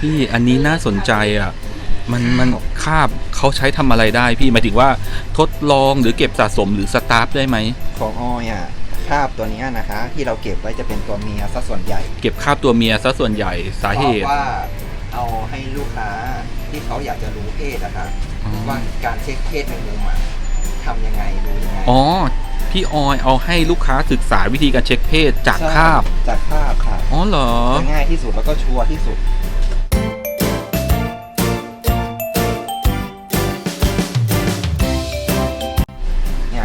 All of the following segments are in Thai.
พี่อันนี้น่าสนใจอะมันมันคาบเขาใช้ทำอะไรได้พี่หมายถึงว่าทดลองหรือเก็บสะสมหรือสตาร์ฟได้ไหมของออยอะคราบตัวเนี้ยนะคะ ที่เราเก็บไว้จะเป็นตัวเมียซะส่วนใหญ่ เก็บคาบตัวเมียซะส่วนใหญ่สาเหเพตุราะว่าเอาให้ลูกค้าที่เขาอยากจะรู้เพศนะคะอ๋อว่าการเช็คเพศในมุมอะทำยังไงดูยังไงอ๋อพี่ออยเอาให้ลูกค้าศึกษาวิธีการเช็คเพศจากใช่คาบจากคาบค่ะอ๋อเหรอจะง่ายที่สุดแล้วก็ชัวร์ที่สุด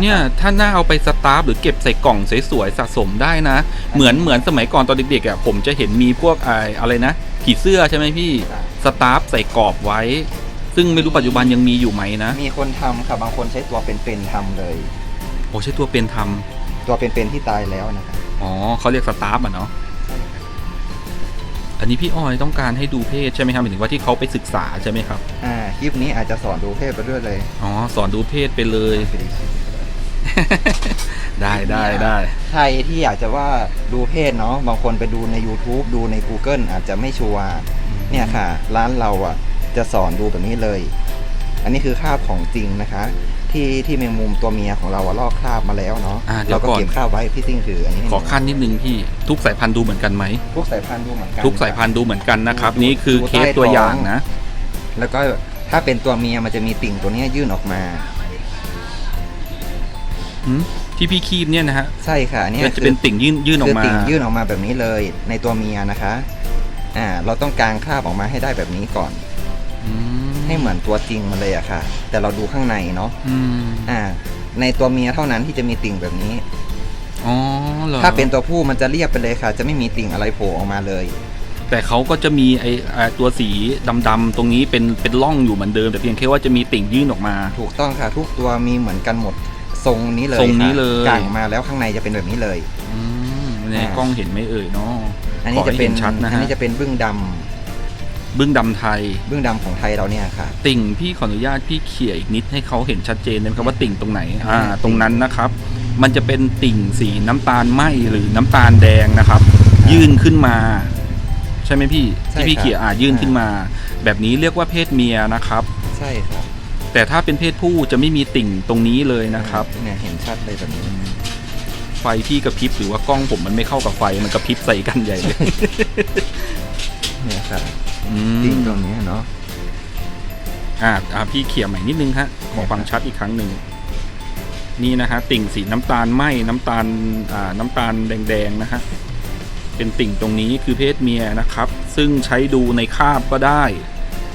เนี่ย ถ้าน่าเอาไปสตาร์ฟหรือเก็บใส่กล่องสวยๆสะสมได้นะ เหมือนเหมือนสมัยก่อนตอนเด็กๆอะผมจะเห็นมีพวกไออะไรนะ ผีเสื้อใช่ไหมพี่ครับสตาร์ฟใส่กรอบไว้ ซึ่งไม่รู้ปัจจุบันยังมีอยู่ไหมนะมีคนทำค่ะบางคนใช้ตัวเป็นๆทำเลย โอ้ใช้ตัวเป็นทำตัวเป็นๆที่ตายแล้วนะคะอ๋อเขาเรียกสตาร์ฟอะเนาะอันนี้พี่ออยต้องการให้ดูเพศใช่ไหมครับหมายถึงว่าที่เขาไปศึกษาใช่ไหมครับอ่าคลิปนี้อาจจะสอนดูเพศไปด้วยเลยอ๋อสอนดูเพศไปเลย ได้ได้ได้ ใครที่อยากจะว่าดูเพศเนาะบางคนไปดูใน YouTube ดูใน Google อาจจะไม่ชัวร์เนี่ยค่ะ ร้านเราอะจะสอนดูแบบนี้เลย อันนี้คือคราบของจริงนะคะ ที่ที่แมงมุมตัวเมียของเราอะลอกคราบมาแล้วเนาะอ่าเดี๋ยเราวก็ก่อน เก็บคราบไว้พี่ซิ่งถืออันนี้ให้ขอขั้นนิดนึงพี่ทุกสายพันธุ์ดูเหมือนกันไหมทุกสายพันธุ์ดูเหมือนกัน ทุกสายพันธุ์ดูเหมือนกันนะครับดูนี่คือดูเคสใต้ตัวท้องอย่างนะ แล้วก็ถ้าเป็นตัวเมียมันจะมีติ่งตัวเนี้ยยื่นออกมาหืม ที่พี่คีบเนี่ยนะฮะใช่ค่ะอันเนี่ยจะเป็นติ่งยื่นยื่นออกคือมาติ่งยื่นออกมาแบบนี้เลย ในตัวเมียนะคะอ่าเราต้องการคราบออกมาให้ได้แบบนี้ก่อนอืมให้เหมือนตัวจริงมันเลยอะค่ะ แต่เราดูข้างในเนาะอืมอ่า ในตัวเมียเท่านั้นที่จะมีติ่งแบบนี้อ๋อเหรอถ้าเป็นตัวผู้มันจะเรียบไปเลยค่ะ จะไม่มีติ่งอะไรโผล่ออกมาเลย แต่เขาก็จะมีไอไอ้ตัวสีดำๆตรงนี้เป็นเป็นร่องอยู่เหมือนเดิม แต่เพียงแค่ว่าจะมีติ่งยื่นออกมา ถูกต้องค่ะ ทุกตัวมีเหมือนกันหมด ทรงนี้เลยทรงนี้ค่ะเลย กางมาแล้วข้างในจะเป็นแบบนี้เลย อืมในอ่า กล้องเห็นไหมเอ่ยเนาะอันนี้ขอให้จะเป็นเห็นชัดนะฮะอันนี้จะเป็นบึ้งดำบึ้งดำไทย บึ้งดำของไทยเราเนี่ยค่ะ ติ่งพี่ขออนุญาตพี่เขี่ยอีกนิดให้เขาเห็นชัดเจนได้ไหมครับว่าติ่งตรงไหนอ่าอ่าตรงนั้นนะครับ มันจะเป็นติ่งสีน้ำตาลไหมหรือน้ำตาลแดงนะครับยื่นขึ้นมา ใช่ไหมพี่ใช่ที่พี่ครับเขี่ยอ่ายื่นอ่า ขึ้นมา แบบนี้เรียกว่าเพศเมียนะครับ ใช่ครับ แต่ถ้าเป็นเพศผู้จะไม่มีติ่งตรงนี้เลยนะครับ เนี่ยเห็นชัดเลยแบบนี้ ไฟพี่กระพริบหรือว่ากล้องผมมันไม่เข้ากับไฟมันกระพริบใส่กันใหญ่เลยเนี่ยค่ะอืมติ่งตรงนี้เนาะอ่าอ่าพี่เขี่ยใหม่นิดนึงฮะขอฟังชัดอีกครั้งหนึ่งนี่นะฮะติ่งสีน้ำตาลไหมน้ำตาลอ่าน้ำตาลแดงๆนะฮะเป็นติ่งตรงนี้คือเพศเมียนะครับ ซึ่งใช้ดูในคาบก็ได้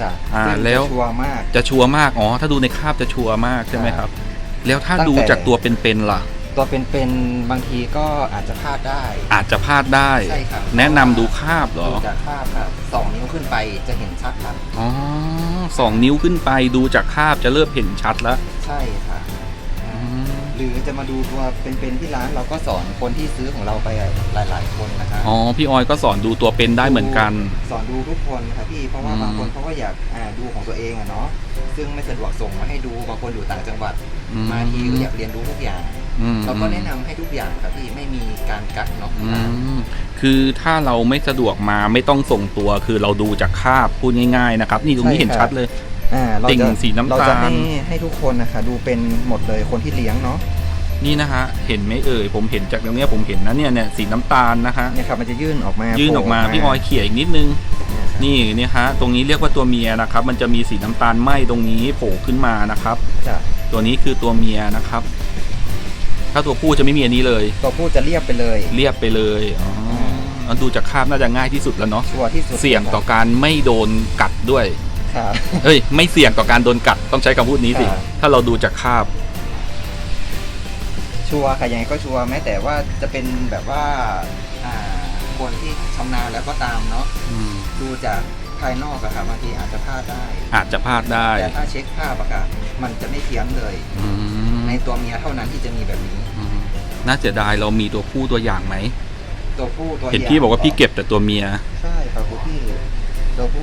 จ้ะอ่าซึ่งจะแล้ว ชัวร์มาก จะชัวร์มากอ๋อถ้าดูในคาบจะชัวร์มากใช่ไหมครับ แล้วถ้าตั้งดูแต่จากตัวเป็นๆล่ะ ตัวเป็นๆบางทีก็อาจจะพลาดได้ อาจจะพลาดได้ ใช่ครับ แนะนำดูคาบเหรอดูจากภาพครับสองนิ้วขึ้นไปจะเห็นชัดครับ อ๋อสองนิ้วขึ้นไปดูจากคาบจะเริ่มเห็นชัดแล้ว ใช่ค่ะอืม หรือจะมาดูตัวเป็นๆที่ร้านเราก็สอนคนที่ซื้อของเราไปหลาย ๆ คนนะคะอ๋อพี่ออยก็สอนดูตัวเป็นได้เหมือนกัน สอนดูทุกคนค่ะพี่เพราะว่าอืม บางคนเขาก็อยากอ่าดูของตัวเองอะเนาะซึ่งไม่สะดวกส่งมาให้ดูบางคนอยู่ต่างจังหวัด อืมาทีก็อยากเรียนรู้ทุกอย่าง อืมเราก็แนะนำให้ทุกอย่างครับพี่ไม่มีการกักเนาะอืมคือถ้าเราไม่สะดวกมาไม่ต้องส่งตัว คือเราดูจากคาบพูดง่าย ๆ นะครับ นี่ตรงนี้เห็นชัดเลย อ่าเราติ่งจะสีน้ำตาล เราจะให้ให้ทุกคนนะคะดูเป็นหมดเลยคนที่เลี้ยงเนาะนี่นะฮะเห็นไหมเอ่ยผมเห็นจากตรงเนี้ยผมเห็นนะเนี่ยเนี่ยสีน้ำตาลนะฮะเนี่ยครับมันจะยื่นออกมายื่นออกมาโผล่พี่ออยเขี่ยอีกนิดนึงเนี่ยครับนี่เนี่ยฮะตรงนี้เรียกว่าตัวเมียนะครับ มันจะมีสีน้ำตาลไหมตรงนี้โผล่ขึ้นมานะครับจ้ะตัวนี้คือตัวเมียนะครับ ถ้าตัวผู้จะไม่มีอันนี้เลย ตัวผู้จะเรียบไปเลย เรียบไปเลยอ๋อเอาดูจากคาบน่าจะง่ายที่สุดแล้วเนาะชัวร์ที่สุดเสี่ยงต่อการไม่โดนกัดด้วยครับ เอ้ย ไม่เสี่ยงต่อการโดนกัดต้องใช้คำพูดนี้สิ ครับ ถ้าเราดูจากคาบ ชัวร์ค่ะยังไงก็ชัวร์แม้แต่ว่าจะเป็นแบบว่าอ่าคนที่ชำนาญแล้วก็ตามเนาะดูจากภายนอกอะค่ะบางทีอาจจะพลาดได้ อาจจะพลาดได้แต่ถ้าเช็คภาพอะค่ะมันจะไม่เพี้ยนเลย อืมในตัวเมียเท่านั้นที่จะมีแบบนี้ อืมน่าเสียดายเรามีตัวผู้ตัวอย่างไหม ตัวผู้ตัวเห็นพี่บอกว่าพี่เก็บแต่ตัวเมีย ใช่ครับคุณพี่ตัวผู้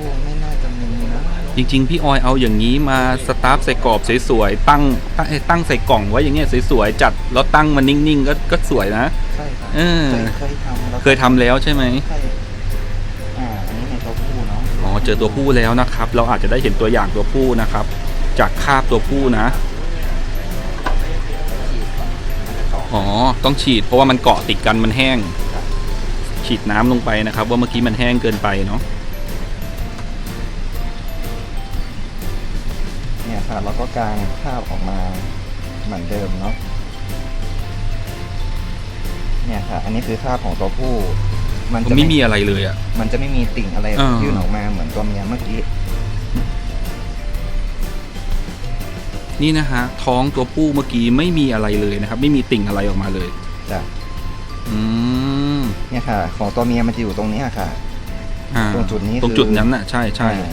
จริง ๆ พี่ออยเอาอย่างนี้มาสตาร์ฟใส่กรอบสวยๆตั้งตั้งเอ้ยตั้งใส่กล่องไว้อย่างเงี้ยสวยๆจัดแล้วตั้งมันนิ่งๆก็ก็สวยนะใช่ครับเออเคยเคยทำแล้วเคยทำแล้วใช่ไหมใช่อ่าอันนี้ในตัวผู้เนาะอ๋อเจอตัวผู้แล้วนะครับ เราอาจจะได้เห็นตัวอย่างตัวผู้นะครับ จากคราบตัวผู้นะอ๋อต้องฉีดเพราะว่ามันเกาะติดกันมันแห้ง ฉีดน้ำลงไปนะครับ ว่าเมื่อกี้มันแห้งเกินไปเนาะ เนี่ยค่ะเราก็กางภาพออกมาเหมือนเดิมเนาะเนี่ยค่ะ อันนี้คือภาพของตัวผู้ มันจะไม่มีอะไรเลยอะ่ะ มันจะไม่มีติ่งอะไรอ่ายื่นออกมาเหมือนตัวเมียเมื่อกี้ นี่นะฮะท้องตัวผู้เมื่อกี้ไม่มีอะไรเลยนะครับ ไม่มีติ่งอะไรออกมาเลยจ้ะอืมเนี่ยค่ะ ของตัวเมียมันจะอยู่ตรงเนี้ยค่ะอ่าตรงจุดนี้ตรงคือจุดนั้นน่ะ ใช่ใช่อ่า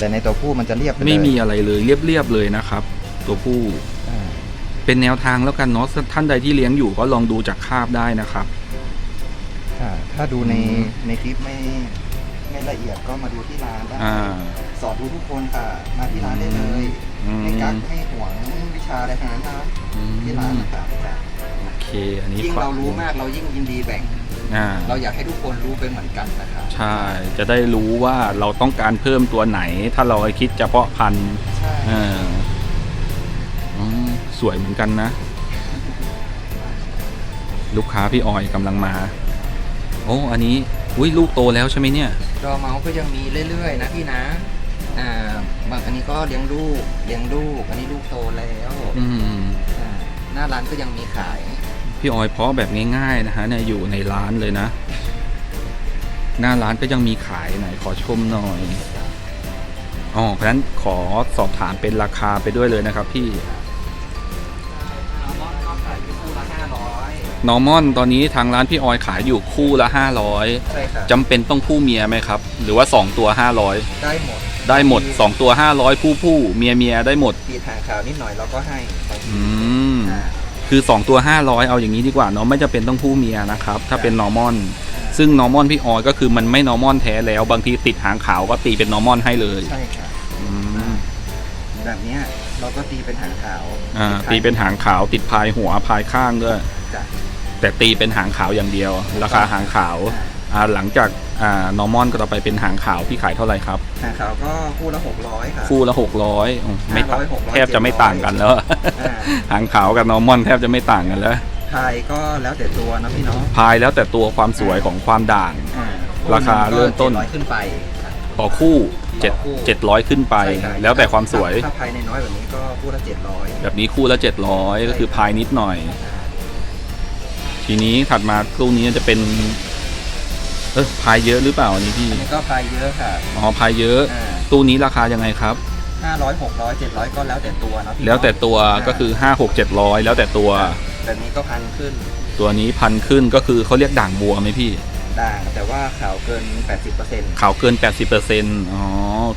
แต่ในตัวผู้มันจะเรียบปเลยไม่มีอะไรเลยเรียบๆเลยนะครับ ตัวผู้ อ่าเป็นแนวทางแล้วกันเนาะท่านใดที่เลี้ยงอยู่ก็ลองดูจากคราบได้นะครับค่ะถ้าดูในอืม ในคลิปไม่ไม่ละเอียดก็มาดูที่ร้านได้อ่า สอนดูทุกคนค่ะมาที่ร้านได้เลยอืม ไม่กักไม่ห่วงวิชาอะไรทั้งนั้นนะอืมที่ร้านนะครับจ้ะโอเค อันนี้ยิ่งฝเรารู้มากเรายิ่งยินดีแบ่ง อ่า เราอยากให้ทุกคนรู้ไปเหมือนกันนะครับใช่ จะได้รู้ว่าเราต้องการเพิ่มตัวไหน ถ้าเราคิดเฉพาะพันธุ์ใช่เอออืมสวยเหมือนกันนะ ลูกค้าพี่ออยกำลังมา โอ้ อันนี้ อุ้ยลูกโตแล้วใช่ไหมเนี่ย ดอเมาส์ก็ยังมีเรื่อยๆ นะพี่นะอ่าบางอันนี้ก็เลี้ยงลูกเลี้ยงลูก อันนี้ลูกโตแล้วอืม อ่าหน้าร้านก็ยังมีขาย พี่ออยเพาะแบบง่ายๆนะฮะเนี่ยอยู่ในร้านเลยนะ หน้าร้านก็ยังมีขายไหนขอชมหน่อยอ๋อเพราะฉะนั้นขอสอบถามเป็นราคาไปด้วยเลยนะครับพี่อัลมอนด์ก็ขายอยู่คู่ละห้าร้อยนอร์มอนตอนนี้ทางร้านพี่ออยขายอยู่คู่ละ 500ใช่ค่ะจำเป็นต้องผู้เมียไหมครับ หรือว่า 2 ตัว 500 ได้หมดได้หมด 2 ตัว 500 ผู้ผู้เมียเมียได้หมด ปีทางข่าวนิดหน่อยเราก็ให้บางทีอืม อ่า คือ 2 ตัว 500 เอาอย่างนี้ดีกว่าเนาะไม่จำเป็นต้องผู้เมียนะครับ ถ้าเป็นนอร์มอนอ่าซึ่งนอร์มอนพี่ออยก็คือมันไม่นอร์มอนแท้แล้ว บางทีติดหางขาวก็ตีเป็นนอร์มอนให้เลยใช่ค่ะอืมแบบเนี้ยเราก็ตีเป็นหางขาวอ่าตีเป็นหางขาวติดพายหัวพายข้างด้วยจ้ะแต่ตีเป็นหางขาวอย่างเดียว ราคาหางขาวอ่าอ่า หลังจากอ่านอร์มอนก็ต่อไปเป็นหางขาวพี่ขายเท่าไหร่ครับ หางขาวก็คู่ละหกร้อยค่ะคู่ละหกร้อยไม่ต่าง500 600แทบจะไม่ต่างกันแล้วอ่าหางขาวกับนอร์มอนแทบจะไม่ต่างกันแล้วพายก็แล้วแต่ตัวนะพี่เน้องพายแล้วแต่ตัวความสวยของความด่าง ราคาเริ่มต้นร้อยขึ้นไปค่ะต่อคู่เจ็ดต่อคู่เจ็ดร้อยขึ้นไปใช่ค่ะแล้วแต่ความสวยถ้าภายในน้อยแบบนี้ก็คู่ละเจ็ดร้อยแบบนี้คู่ละเจ็ดร้อยก็คือพายนิดหน่อย ทีนี้ถัดมาตู้นี้จะเป็น เออพายเยอะหรือเปล่าอันนี้พี่ อันนี้ก็พายเยอะค่ะอ๋อพายเยอะ อ่าตู้นี้ราคายังไงครับ ห้าร้อยหกร้อยเจ็ดร้อยก็แล้วแต่ตัวเนาะพี่แล้วแต่ตัวาก็คือห้าหกเจ็ดร้อยแล้วแต่ตัว แบบนี้ก็พันขึ้นตัวนี้พันขึ้นก็คือเขาเรียกด่างบัวไหมพี่ ด่างแต่ว่าขาวเกิน80%ขาวเกิน 80%อ๋อ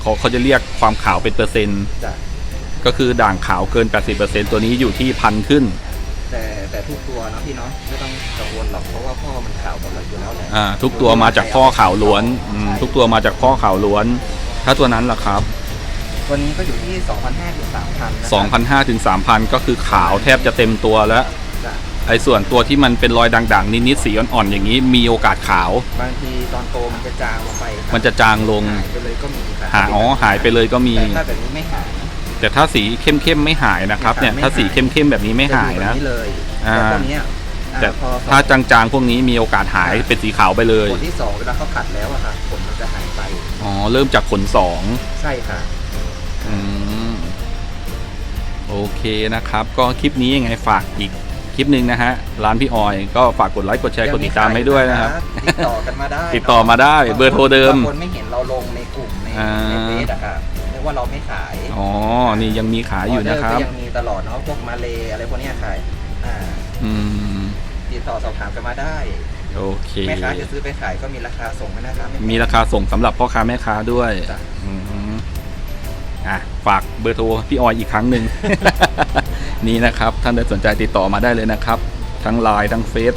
เขาเขาจะเรียกความขาวเป็นเปอร์เซ็นต์ จ้ะก็คือด่างขาวเกิน 80%ตัวนี้อยู่ที่พันขึ้น แต่แต่ทุกตัวเนาะพี่เนาะไม่ต้อง กังวลหรอกเพราะว่าพ่อมันขาวหมดเลยอยู่แล้วแหละอ่าทุกตัวมาจากพ่อขาวล้วนอืมทุกตัวมาจากพ่อขาวล้วน ถ้าตัวนั้นล่ะครับ ตัวนี้ก็อยู่ที่2,500ถึง3,000นะ2,500ถึง3,000 ก็คือขาวแทบจะเต็มตัวแล้ว จ้ะไอ้ส่วนตัวที่มันเป็นรอยด่างๆ นิดๆ สีอ่อนๆ อย่างนี้ มีโอกาสขาว บางทีตอนโตมันจะจางลงไปครับมันจะจางลง หายไปเลยก็มีครับหาอ๋อหายไปเลยก็มี แต่ถ้าแบบนี้ไม่หายแต่ถ้าสีเข้มๆ ไม่หายนะครับเนี่ยไม่หายถ้าสีเข้มๆ แบบนี้ไม่หายจอนะแบบนี้เลยอ่า แต่ตัวเนี้ยอ่า แต่พอถ้าจางๆพวกนี้มีโอกาสหายเป็นสีขาวไปเลย ผลที่สองเวลาเขาขัดแล้วอะค่ะผลมันจะหายไปอ๋อ เริ่มจากขนสอง ใช่ค่ะ อืม โอเคนะครับ ก็คลิปนี้ยังไงฝากอีกคลิปหนึ่งนะฮะ ร้านพี่ออยก็ฝากกดไลค์กดแชร์กดติดตามให้ด้วยนะครับ ติดต่อกันมาได้ ติดต่อมาได้เบอร์โทรเดิมบางคนไม่เห็นเราลงในกลุ่มในอ่า ในเฟซอะค่ะเรียกว่าเราไม่ขายอ๋อ นี่ยังมีขายอยู่นะครับออเดก็ยังมีตลอดเนาะพวกมาเลอะไรพวกเนี้ยขายอ่าอืมติ ดต่อสอบถามกันมาได้โอเค แม่ค้าจะซื้อไปขายก็มีราคาส่งให้นะครับ มีราคาส่งสำหรับพ่อค้าแม่ค้าด้วยจ้ะ อืมอะฝากเบอร์โทรพี่ออยอีกครั้งหนึ่ง นี่นะครับ ท่านใดสนใจติดต่อมาได้เลยนะครับ ทั้งไลน์ทั้งเฟซ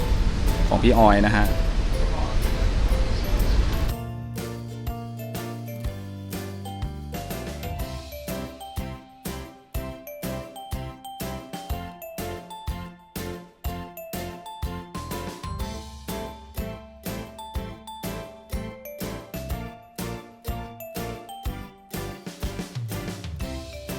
ของพี่ออยนะฮะ